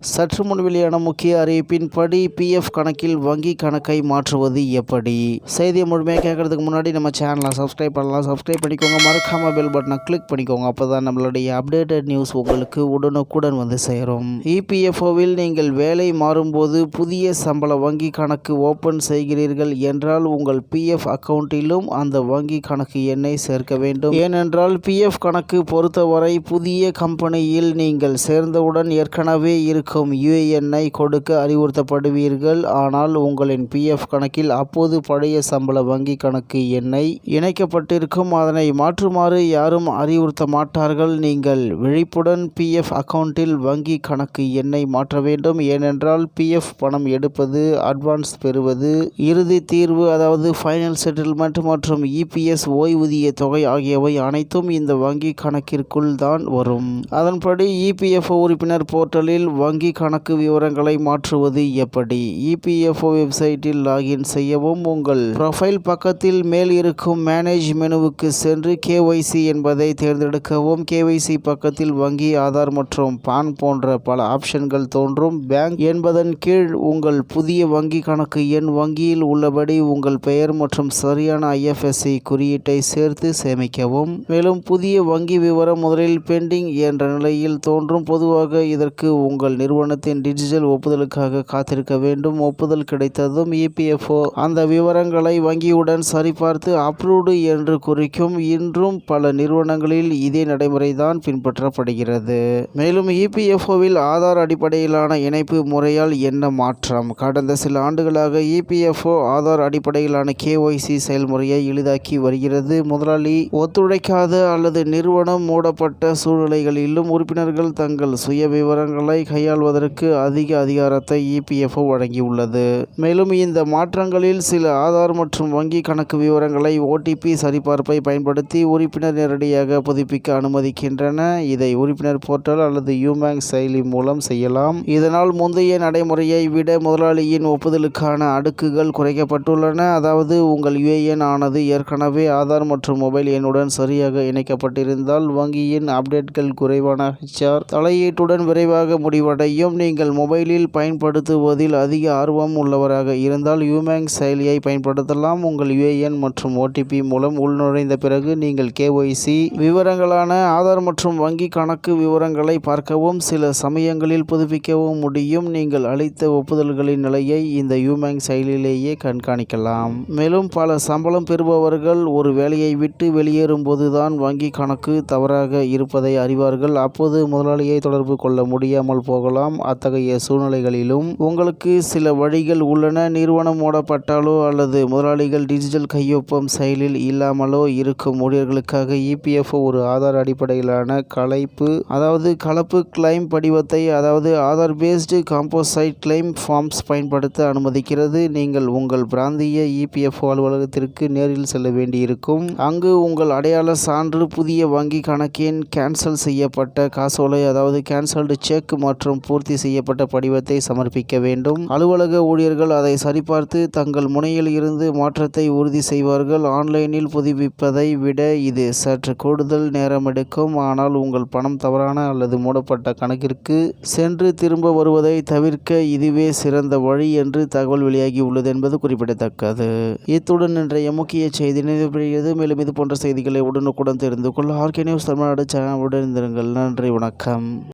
சற்று முன் வெளியான முக்கிய அறிவிப்பின்படி பிஎஃப் கணக்கில் வங்கி கணக்கை மாற்றுவது எப்படி? செய்தியை முழுமையாக கேட்கறதுக்கு முன்னாடி நம்ம சேனலை சப்ஸ்கிரைப் பண்ணலாம். சப்ஸ்கிரைப் பண்ணிக்கோங்க. மறக்காம பெல் பட்டனை கிளிக் பண்ணிக்கோங்க. அப்போதான் நம்மளுடைய அப்டேட்டட் நியூஸ் உங்களுக்கு உடனுக்குடன் வந்து சேரும். இபிஎஃப்ஓவில் நீங்கள் வேலை மாறும்போது புதிய சம்பள வங்கி கணக்கு ஓப்பன் செய்கிறீர்கள் என்றால் உங்கள் பிஎஃப் அக்கவுண்டிலும் அந்த வங்கி கணக்கு எண்ணை சேர்க்க வேண்டும். ஏனென்றால் பிஎஃப் கணக்கு பொறுத்தவரை புதிய கம்பெனியில் நீங்கள் சேர்ந்தவுடன் ஏற்கனவே இருக்கும் யுஏஎன்ஐ கொடுக்க அறிவுறுத்தப்படுவீர்கள். ஆனால் உங்களின் பிஎஃப் கணக்கில் அப்போது பழைய சம்பள வங்கி கணக்கு எண்ணை இணைக்கப்பட்டிருக்கும். அதனை மாற்றுமாறு யாரும் அறிவுறுத்த மாட்டார்கள். நீங்கள் விழிப்புடன் பிஎஃப் அக்கவுண்டில் வங்கி கணக்கு எண்ணை மாற்ற வேண்டும். ஏனென்றால் பிஎஃப் பணம் எடுப்பது அட்வான்ஸ் பெறுவது இறுதி தீர்வு அதாவது ஃபைனல் செட்டில்மெண்ட் மற்றும் இபிஎஸ் ஓய்வூதிய தொகை ஆகியவை அனைத்தும் இந்த வங்கி கணக்கிற்குள் தான் வரும். அதன்படி இபிஎஃப்ஓ உறுப்பினர் போர்ட்டலில் வங்கி கணக்கு விவரங்களை மாற்றுவது எப்படி? இபிஎஃப்ஓ வெப்சைட்டில் லாகின் செய்யவும் உங்கள் ப்ரொஃபைல் பக்கத்தில் மேல் இருக்கும் மேனேஜ் மெனுவுக்கு சென்று கேஒய்சி என்பதை தேர்ந்தெடுக்கவும் கேஒய்சி பக்கத்தில் வங்கி ஆதார் மற்றும் பான் போன்ற பல ஆப்ஷன்கள் தோன்றும். பேங்க் என்பதன் கீழ் உங்கள் புதிய வங்கி கணக்கு எண் வங்கியில் உள்ளபடி உங்கள் பெயர் மற்றும் சரியான ஐஎஃப்எஸ்சி குறியீட்டை சேர்த்து சேமிக்கவும். மேலும் புதிய வங்கி விவரம் முதலில் பெண்டிங் என்ற நிலையில் தோன்றும். பொதுவாக இதற்கு உங்கள் நிறுவனத்தின் டிஜிட்டல் ஒப்புதலுக்காக காத்திருக்க வேண்டும். ஒப்புதல் கிடைத்ததும் இபிஎஃப்ஓ அந்த விவரங்களை வங்கியுடன் சரிபார்த்து அப்ரூவ்டு என்று குறிக்கும் இன்றும் பல நிறுவனங்களில் இதே நடைமுறைதான் பின்பற்றப்படுகிறது. மேலும் இபிஎஃப்ஓவில் ஆதார் அடிப்படையிலான இணைப்பு முறையால் என்ன மாற்றம்? கடந்த சில ஆண்டுகளாக இபிஎஃப்ஓ ஆதார் அடிப்படையிலான கேஒய்சி செயல்முறையை எளிதாக்கி வருகிறது. முதலாளி ஒத்துழைக்காத அல்லது நிறுவனம் மூடப்பட்ட சூழ்நிலைகளிலும் உறுப்பினர்கள் தங்கள் சுய விவரங்களை கையாள்வதற்கு அதிக அதிகாரத்தை இபிஎஃப்ஓ வழங்கியுள்ளது. மேலும் இந்த மாற்றங்களில் சில ஆதார் மற்றும் வங்கி கணக்கு விவரங்களை ஓடிபி சரிபார்ப்பை பயன்படுத்தி உறுப்பினர் நேரடியாக புதுப்பிக்க அனுமதிக்கின்றன. இதை உறுப்பினர் போர்ட்டல் அல்லது யூமேங் செயலி மூலம் செய்யலாம். இதனால் முந்தைய நடைமுறையை விட முதலாளியின் ஒப்புதலுக்கான அடுக்குகள் குறைக்கப்பட்டுள்ளன. அதாவது உங்கள் யுஏஎன் ஆனது ஏற்கனவே ஆதார் மற்றும் மொபைல் எண்ணுடன் சரியாக இணைக்கப்பட்டிருந்தால் வங்கியின் அப்டேட்கள் குறைவான ஹெச்ஆர் தலையீட்டுடன் விரைவாக முடிவடை முடிவடையும் நீங்கள் மொபைலில் பயன்படுத்துவதில் அதிக ஆர்வம் உள்ளவராக இருந்தால் யூமேங் செயலியை பயன்படுத்தலாம். உங்கள் யுஏஎன் மற்றும் ஓடிபி மூலம் உள்நுழைந்த பிறகு நீங்கள் கேஒய்சி விவரங்களான ஆதார் மற்றும் வங்கி கணக்கு விவரங்களை பார்க்கவும் சில சமயங்களில் புதுப்பிக்கவும் முடியும். நீங்கள் அளித்த ஒப்புதல்களின் நிலையை இந்த யூமேங் செயலிலேயே கண்காணிக்கலாம். மேலும் பல சம்பளம் பெறுபவர்கள் ஒரு வேலையை விட்டு வெளியேறும் போதுதான் வங்கி கணக்கு தவறாக இருப்பதை அறிவார்கள். அப்போது முதலாளியை தொடர்பு கொள்ள முடியாமல் போகலாம். அத்தகைய சூழ்நிலைகளிலும் உங்களுக்கு சில வழிகள் உள்ளன. நிறுவனம் மூடப்பட்டாலோ அல்லது முதலாளிகள் டிஜிட்டல் கையொப்பம் செயலில் இல்லாமலோ இருக்கும் ஊழியர்களுக்காக இபிஎஃப்ஓ ஒரு ஆதார் அடிப்படையிலான கலைப்பு அதாவது கலப்பு கிளைம் படிவத்தை அதாவது Aadhaar based composite claim forms பயன்படுத்த அனுமதிக்கிறது. நீங்கள் உங்கள் பிராந்திய இபிஎஃப்ஓ அலுவலகத்திற்கு நேரில் செல்ல வேண்டியிருக்கும். அங்கு உங்கள் அடையாள சான்று புதிய வங்கி கணக்கின் கேன்சல் செய்யப்பட்ட காசோலை அதாவது கேன்சல்டு செக் மற்றும் பூர்த்தி செய்யப்பட்ட படிவத்தை சமர்ப்பிக்க வேண்டும். அலுவலக ஊழியர்கள் அதை சரிபார்த்து தங்கள் முனையில் இருந்து மாற்றத்தை உறுதி செய்வார்கள். ஆன்லைனில் புதுப்பிப்பதை விட இது சற்று கூடுதல் நேரம் எடுக்கும். ஆனால் உங்கள் பணம் தவறான அல்லது மூடப்பட்ட கணக்கிற்கு சென்று திரும்ப வருவதை தவிர்க்க இதுவே சிறந்த வழி என்று தகவல் வெளியாகி உள்ளது என்பது குறிப்பிடத்தக்கது. இத்துடன் இன்றைய முக்கிய செய்தி நிறைவு மேலும் இது போன்ற செய்திகளை உடனுக்குடன் தெரிந்து கொள்ள ஆர்கே நியூஸ் தமிழ்நாடு சேனலுடன் இருந்திருங்கள் நன்றி வணக்கம்.